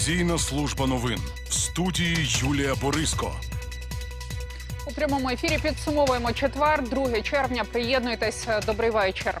Телевізійна служба новин в студії Юлія Бориско. У прямому ефірі підсумовуємо четвер, 2 червня. Приєднуйтесь. Добрий вечір.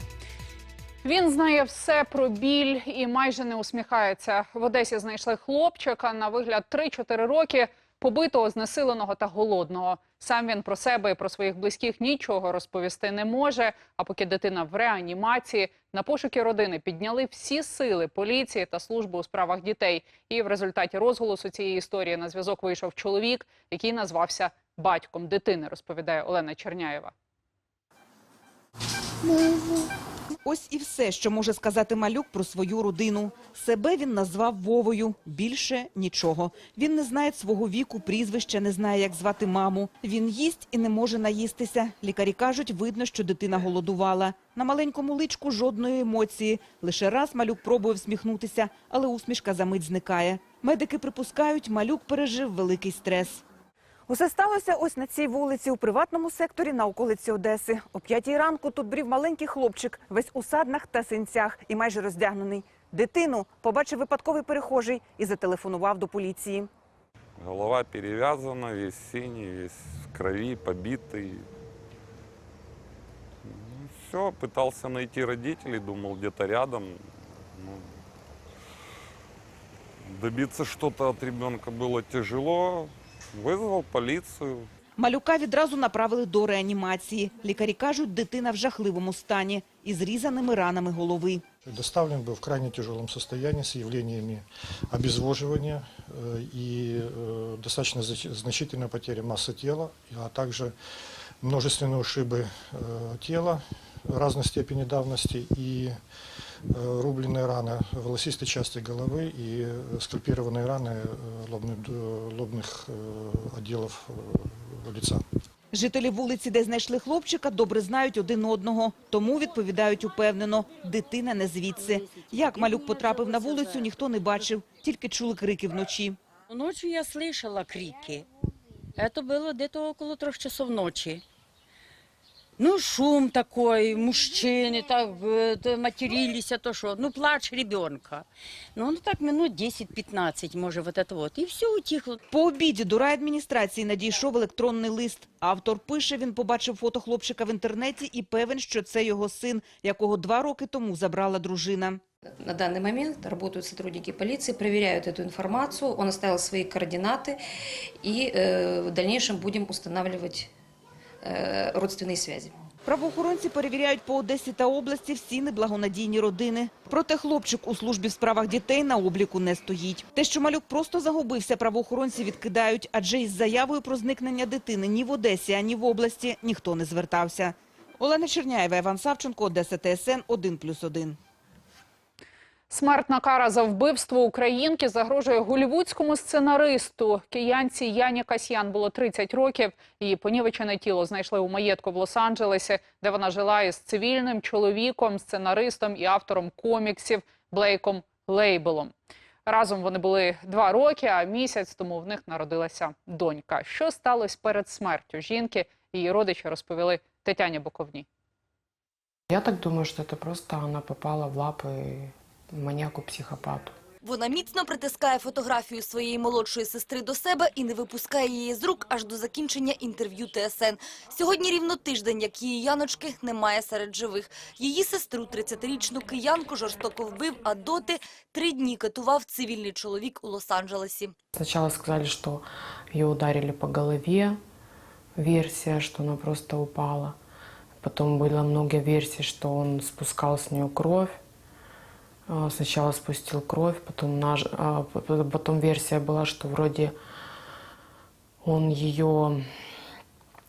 Він знає все про біль і майже не усміхається. В Одесі знайшли хлопчика на вигляд 3-4 роки, побитого, знесиленого та голодного. Сам він про себе і про своїх близьких нічого розповісти не може. А поки дитина в реанімації, на пошуки родини підняли всі сили поліції та служби у справах дітей. І в результаті розголосу цієї історії на зв'язок вийшов чоловік, який назвався батьком дитини, розповідає Олена Черняєва. Ось і все, що може сказати малюк про свою родину. Себе він назвав Вовою. Більше нічого. Він не знає свого віку, прізвища, не знає, як звати маму. Він їсть і не може наїстися. Лікарі кажуть, видно, що дитина голодувала. На маленькому личку жодної емоції. Лише раз малюк пробує всміхнутися, але усмішка за мить зникає. Медики припускають, малюк пережив великий стрес. Усе сталося ось на цій вулиці у приватному секторі на околиці Одеси. О п'ятій ранку тут брів маленький хлопчик, весь у саднах та синцях і майже роздягнений. Дитину побачив випадковий перехожий і зателефонував до поліції. Голова перевязана, весь синий, весь в крови, побитый. все, пытался найти родителей, думал где-то рядом. Ну, добиться что-то от ребенка было тяжело. Вызвал полицию. Малюка відразу направили до реанімації. Лікарі кажуть, дитина в жахливому стані із зрізаними ранами голови. Доставлен был в крайне тяжелом состоянии с явлениями обезвоживания э, и э, достаточно зач- значительная потеря массы тела, а также множественные ушибы э, тела разной степени давности и э, рубленные раны волосистой части головы и э, скальпированные раны э, лобных, э, лобных э, отделов э, лица. Жителі вулиці, де знайшли хлопчика, добре знають один одного. Тому відповідають упевнено – дитина не звідси. Як малюк потрапив на вулицю, ніхто не бачив, тільки чули крики вночі. Ночью я слышала крики. Это было где-то около трех часов ночи. Ну, шум такой, мужчины так э, то матерились, а то что. Ну, плач ребенка. Ну, ну так минут 10-15, может, вот это вот. И все утихло. По обіді до райадміністрації надійшов електронний лист. Автор пише, він побачив фото хлопчика в інтернеті і певен, що це його син, якого два роки тому забрала дружина. На данный момент работают сотрудники полиции, проверяют эту информацию. Он оставил свои координаты, и э, в дальнейшем будем устанавливать э, родственные связи. Правоохоронці перевіряють по Одесі та області всі неблагонадійні родини. Проте хлопчик у службі в справах дітей на обліку не стоїть. Те, що малюк просто загубився, правоохоронці відкидають, адже із заявою про зникнення дитини ні в Одесі, ані в області ніхто не звертався. Олена Черняєва, Іван Савченко, Одеса ТСН 1+,1. Смертна кара за вбивство українки загрожує голівудському сценаристу. Киянці Яні Касьян було 30 років. Її понівечене тіло знайшли у маєтку в Лос-Анджелесі, де вона жила із цивільним чоловіком, сценаристом і автором коміксів Блейком Лейбелом. Разом вони були два роки, а місяць тому в них народилася донька. Що сталося перед смертю жінки? Її родичі розповіли Тетяні Боковній. Я так думаю, что это просто она попала в лапы маньяку-психопату. Вона міцно притискає фотографію своєї молодшої сестри до себе і не випускає її з рук аж до закінчення інтерв'ю ТСН. Сьогодні рівно тиждень, як її Яночки немає серед живих. Її сестру, 30-річну киянку, жорстоко вбив, а доти три дні катував цивільний чоловік у Лос-Анджелесі. Сначала сказали, что ее ударили по голове, версия, что она просто упала. Потом было много версий, что он спускал с нее кровь. А, Сначала спустил кровь, потом, наж... а, п- потом версия была, что вроде он ее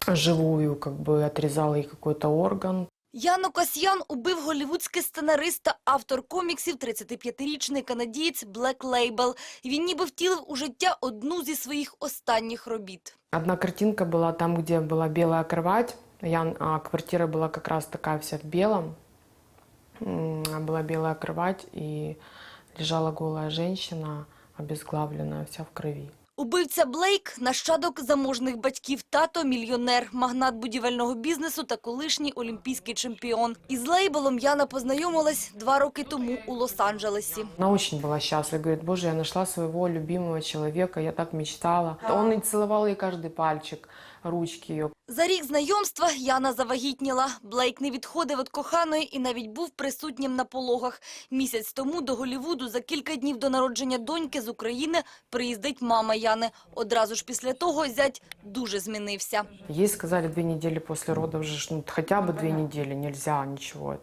живую как бы отрезал ей какой-то орган, Яно Касьян убив голівудський сценарист та автор коміксів 35-річний канадієць Блек Лейбл. Він ніби втілив у життя одну зі своїх останніх робіт. Одна картинка была там, где была белая кровать. Я, а квартира была как раз такая вся в белом. М, Была белая кровать и лежала голая женщина, обезглавленная, вся в крови. Убивця Блейк – нащадок заможних батьків, тато – мільйонер, магнат будівельного бізнесу та колишній олімпійський чемпіон. Із лейблом Яна познайомилась два роки тому у Лос-Анджелесі. Она очень была счастлива. Говорит, боже, я нашла своего любимого человека, я так мечтала. Он и целовал ей каждый пальчик, ручки. За рік знайомства Яна завагітніла. Блейк не відходив від коханої і навіть був присутнім на пологах. Місяць тому до Голлівуду за кілька днів до народження доньки з України приїздить мама Яни. Одразу ж після того зять дуже змінився. Ей сказали недели после родов, же, ну, хотя бы две недели, нельзя, ничего.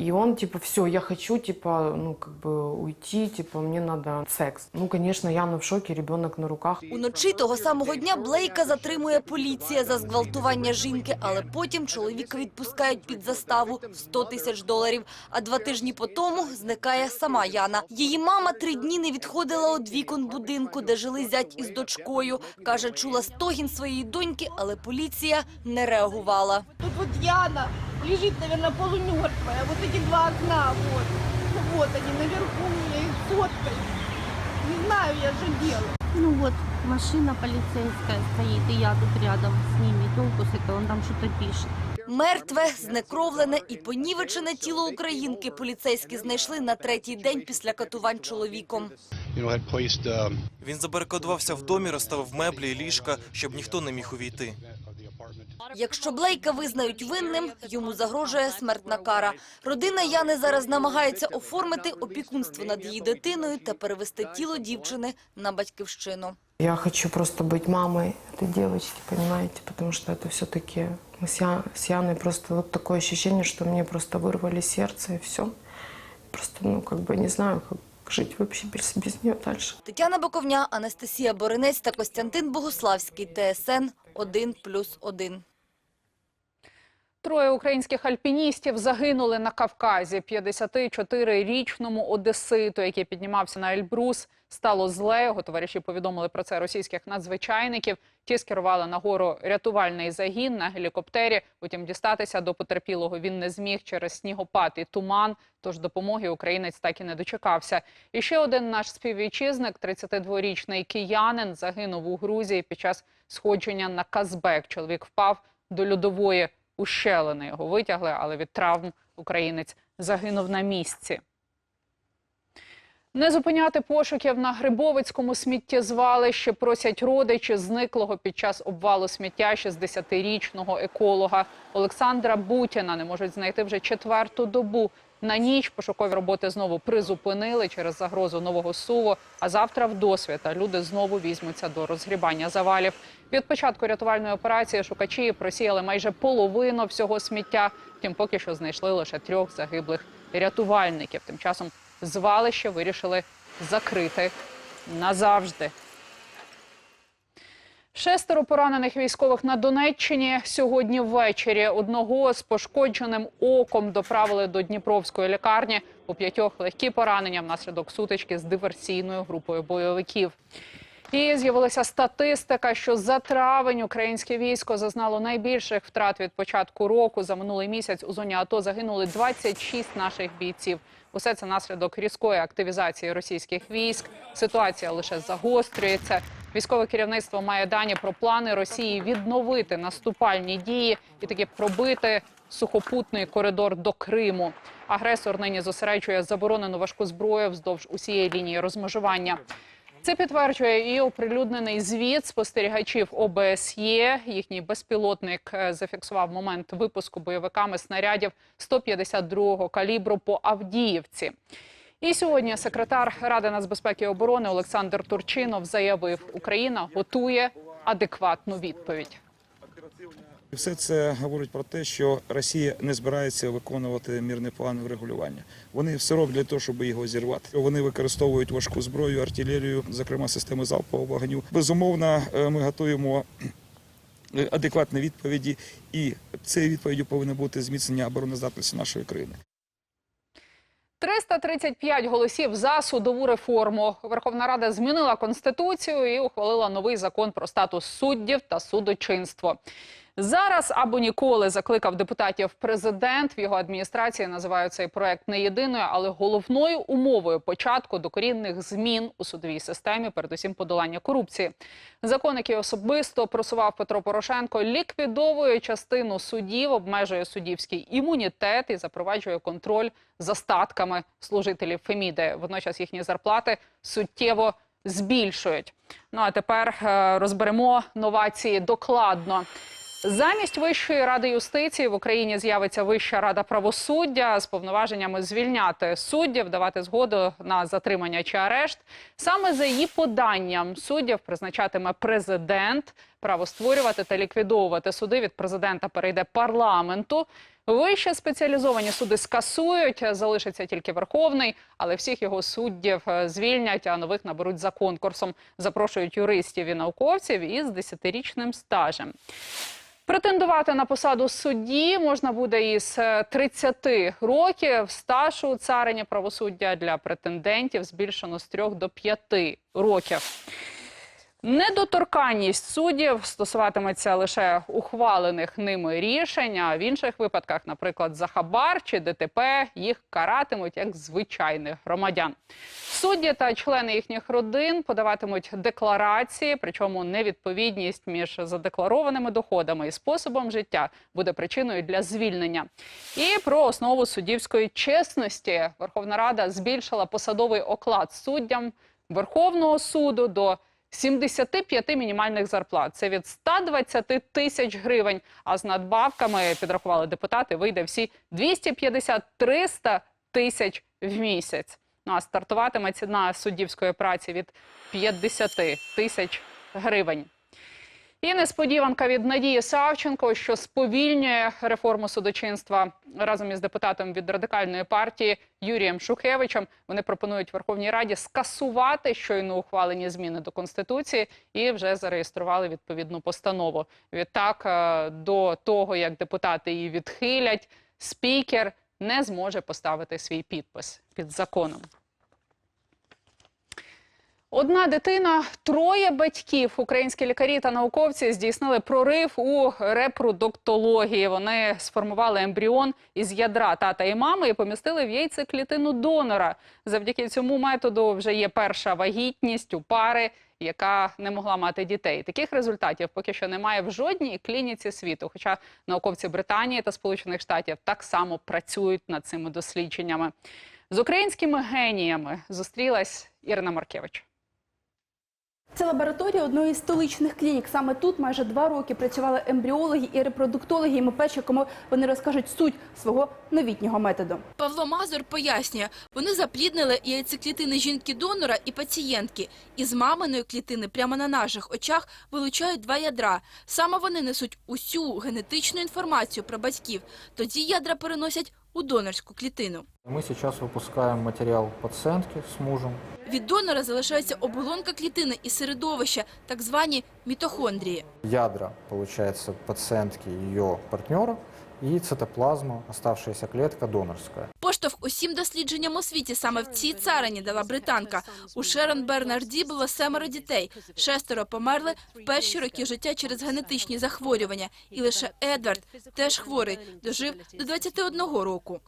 И он, типа, все, я хочу, типа, ну, как бы уйти, типа, мне надо секс. Ну, конечно, Яна в шоке, ребенок на руках. Уночі того самого дня Блейка затримує поліція за зґвалтування жінки, але потім чоловіка відпускають під заставу в 100 тисяч доларів. А два тижні по тому зникає сама Яна. Її мама три дні не відходила від вікон будинку, де жили зять із дочкою. Каже, чула стогін своєї доньки, але поліція не реагувала. Тут вот Яна лежит, наверное, полумертвая. Вот эти два окна, вот. Вот они наверху у меня их соткали. Не знаю я, что делать. Ну вот, машина полицейская стоит, и я тут рядом с ними. Толку с этого, он там что-то пишет. Мертве, знекровлене і понівечене тіло українки поліцейські знайшли на третій день після катувань чоловіком. Він забарикадувався в домі, розставив меблі і ліжка, щоб ніхто не міг увійти. Якщо Блейка визнають винним, йому загрожує смертна кара. Родина Яни зараз намагається оформити опікунство над її дитиною та перевести тіло дівчини на батьківщину. Я хочу просто быть мамой этой девочки, понимаете, потому что это все-таки мы с, Я- с Яной просто вот такое ощущение, что мне просто вырвали сердце и все. Просто, ну, как бы не знаю, как жить вообще без, без нее дальше. Тетяна Боковня, Анастасія Боринець та Костянтин Богуславський. ТСН 1+,1. Троє українських альпіністів загинули на Кавказі. 54-річному одеситу, який піднімався на Ельбрус, стало зле. Його товариші повідомили про це російських надзвичайників. Ті скерували на гору рятувальний загін на гелікоптері. Утім, дістатися до потерпілого він не зміг через снігопад і туман. Тож допомоги українець так і не дочекався. І ще один наш співвітчизник, 32-річний киянин, загинув у Грузії під час сходження на Казбек. Чоловік впав до льодової ущелини. Його витягли, але від травм українець загинув на місці. Не зупиняти пошуків на Грибовицькому сміттєзвалищі просять родичі зниклого під час обвалу сміття 60-річного еколога Олександра Бутіна. Не можуть знайти вже четверту добу. На ніч пошукові роботи знову призупинили через загрозу нового суву. А завтра в досвіта люди знову візьмуться до розгрібання завалів. Від початку рятувальної операції шукачі просіяли майже половину всього сміття. Втім, поки що знайшли лише трьох загиблих рятувальників. Тим часом звалище вирішили закрити назавжди. Шестеро поранених військових на Донеччині сьогодні ввечері. Одного з пошкодженим оком доправили до Дніпровської лікарні. У п'ятьох легкі поранення внаслідок сутички з диверсійною групою бойовиків. І з'явилася статистика, що за травень українське військо зазнало найбільших втрат від початку року. За минулий місяць у зоні АТО загинули 26 наших бійців. Усе це наслідок різкої активізації російських військ. Ситуація лише загострюється. Військове керівництво має дані про плани Росії відновити наступальні дії і таки пробити сухопутний коридор до Криму. Агресор нині зосереджує заборонену важку зброю вздовж усієї лінії розмежування. Це підтверджує і оприлюднений звіт спостерігачів ОБСЄ. Їхній безпілотник е, зафіксував момент випуску бойовиками снарядів 152-го калібру по Авдіївці. І сьогодні секретар Ради нацбезпеки і оборони Олександр Турчинов заявив, Україна готує адекватну відповідь. Все це говорить про те, що Росія не збирається виконувати мирний план врегулювання. Вони все роблять для того, щоб його зірвати. Вони використовують важку зброю, артилерію, зокрема системи залпового вогню. Безумовно, е, ми готуємо е, адекватні відповіді, і цією відповіддю повинно бути зміцнення обороноздатності нашої країни. 335 голосів за судову реформу. Верховна Рада змінила конституцію і ухвалила новий закон про статус суддів та судочинство. Зараз або ніколи закликав депутатів президент. В його адміністрації називають цей проект не єдиною, але головною умовою початку докорінних змін у судовій системі, передусім подолання корупції. Закон, який особисто просував Петро Порошенко, ліквідовує частину судів, обмежує суддівський імунітет і запроваджує контроль за статками служителів Феміди. Водночас їхні зарплати суттєво збільшують. Ну а тепер е, розберемо новації докладно. Замість Вищої ради юстиції в Україні з'явиться Вища рада правосуддя з повноваженнями звільняти суддів, давати згоду на затримання чи арешт. Саме за її поданням суддів призначатиме президент. Право створювати та ліквідовувати суди від президента перейде парламенту. Вище спеціалізовані суди скасують, залишиться тільки Верховний, але всіх його суддів е, звільнять, а нових наберуть за конкурсом. Запрошують юристів і науковців із десятирічним стажем. Претендувати на посаду судді можна буде із е, 30 років. Стаж у царині правосуддя для претендентів збільшено з 3 до 5 років. Недоторканність суддів стосуватиметься лише ухвалених ними рішень, а в інших випадках, наприклад, за хабар чи ДТП, їх каратимуть як звичайних громадян. Судді та члени їхніх родин подаватимуть декларації, причому невідповідність між задекларованими доходами і способом життя буде причиною для звільнення. І про основу суддівської чесності Верховна Рада збільшила посадовий оклад суддям Верховного суду до 75 мінімальних зарплат. Це від 120 тисяч гривень. А з надбавками підрахували депутати. Вийде всі 250-300 тисяч в місяць. Ну а стартуватиме ціна суддівської праці від 50 тисяч гривень. І несподіванка від Надії Савченко, що сповільнює реформу судочинства разом із депутатом від радикальної партії Юрієм Шухевичем. Вони пропонують Верховній Раді скасувати щойно ухвалені зміни до конституції і вже зареєстрували відповідну постанову. Відтак, е, до того як депутати її відхилять, спікер не зможе поставити свій підпис під законом. Одна дитина, троє батьків. Українські лікарі та науковці здійснили прорив у репродуктології. Вони сформували ембріон із ядра тата і мами і помістили в яйцеклітину донора. Завдяки цьому методу вже є перша вагітність у пари, яка не могла мати дітей. Таких результатів поки що немає в жодній клініці світу. Хоча науковці Британії та Сполучених Штатів так само працюють над цими дослідженнями. З українськими геніями зустрілась Ірина Маркевич. Це лабораторія одної з столичних клінік. Саме тут майже два роки працювали ембріологи і репродуктологи. І ми перші, кому вони розкажуть суть свого новітнього методу. Павло Мазур пояснює, вони запліднили яйцеклітини жінки-донора і пацієнтки. Із маминої клітини прямо на наших очах вилучають два ядра. Саме вони несуть усю генетичну інформацію про батьків. Тоді ядра переносять у донорську клітину. Ми зараз випускаємо матеріал пациентки з мужем. Від донора залишається оболонка клітини і середовище, так звані мітохондрії. Ядра, получается, пацієнтки ее партнера і цитоплазма, оставшаяся клітка донорская. Поштовх усім дослідженням у світі саме в цій царині дала британка. У Шерон Бернарді було семеро дітей. Шестеро померли в перші роки життя через генетичні захворювання. І лише Едвард, теж хворий, дожив до 21 року.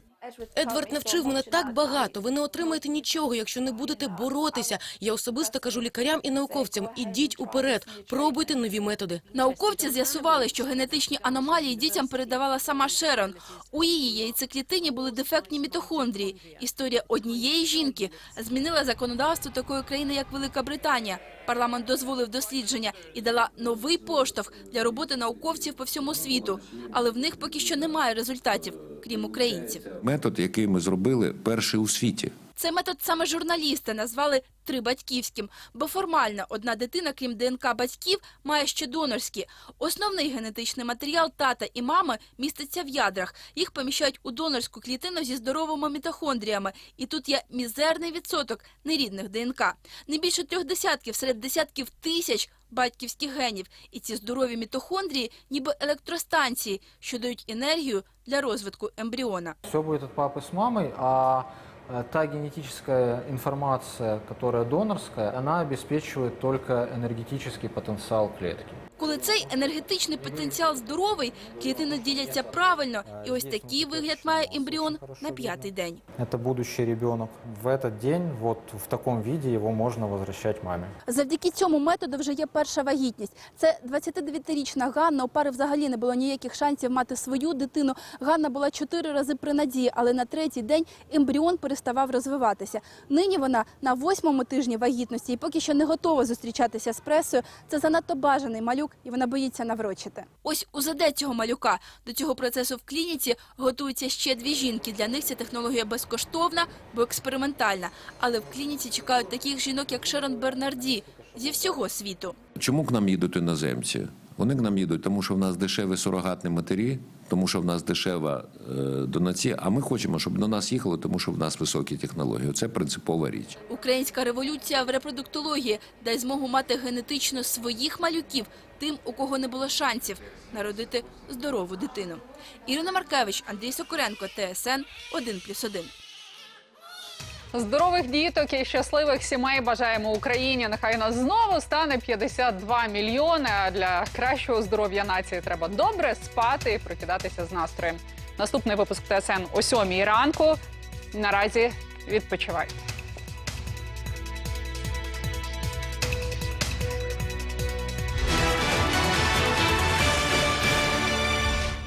Едвард навчив мене так багато. Ви не отримаєте нічого, якщо не будете боротися. Я особисто кажу лікарям і науковцям: ідіть уперед, пробуйте нові методи. Науковці з'ясували, що генетичні аномалії дітям передавала сама Шерон. У її яйцеклітині були дефектні мітохондрії. Історія однієї жінки змінила законодавство такої країни, як Велика Британія. Парламент дозволив дослідження і дала новий поштовх для роботи науковців по всьому світу. Але в них поки що немає результатів, крім українців. Метод, який ми зробили, перший у світі. Цей метод саме журналісти назвали трибатьківським, бо формально одна дитина, крім ДНК батьків, має ще донорські. Основний генетичний матеріал тата і мами міститься в ядрах. Їх поміщають у донорську клітину зі здоровими мітохондріями. І тут є мізерний відсоток нерідних ДНК. Не більше трьох десятків серед десятків тисяч батьківських генів. І ці здорові мітохондрії ніби електростанції, що дають енергію для розвитку ембріона. Все будет от папы с мамой, а э, та генетическая информация, которая донорская, она обеспечивает только энергетический потенциал клетки. Коли цей енергетичний потенціал здоровий, клітини діляться правильно, і ось такий вигляд має ембріон на п'ятий день. Это будущий ребенок. В этот день, вот в таком виде, его можно возвращать маме. Завдяки цьому методу вже є перша вагітність. Це 29-річна Ганна. У пари взагалі не було ніяких шансів мати свою дитину. Ганна була чотири рази при надії, але на третій день ембріон переставав розвиватися. Нині вона на восьмому тижні вагітності і поки що не готова зустрічатися з пресою. Це занадто бажаний малюк, і вона боїться наврочити. Ось УЗД цього малюка. До цього процесу в клініці готуються ще дві жінки. Для них ця технологія безкоштовна, бо експериментальна. Але в клініці чекають таких жінок, як Шерон Бернарді зі всього світу. Чому к нам їдуть іноземці? Вони к нам їдуть, тому що в нас дешеві сурогатні матері, тому що в нас дешева е, донація, а ми хочемо, щоб до нас їхали, тому що в нас високі технології. Це принципова річ. Українська революція в репродуктології дасть змогу мати генетично своїх малюків тим, у кого не було шансів народити здорову дитину. Ірина Маркевич, Андрій Сокоренко, ТСН 1+,1. Здорових діток і щасливих сімей бажаємо Україні. Нехай нас знову стане 52 мільйони. А для кращого здоров'я нації треба добре спати і прокидатися з настроєм. Наступний випуск ТСН о 7 ранку. Наразі відпочивайте.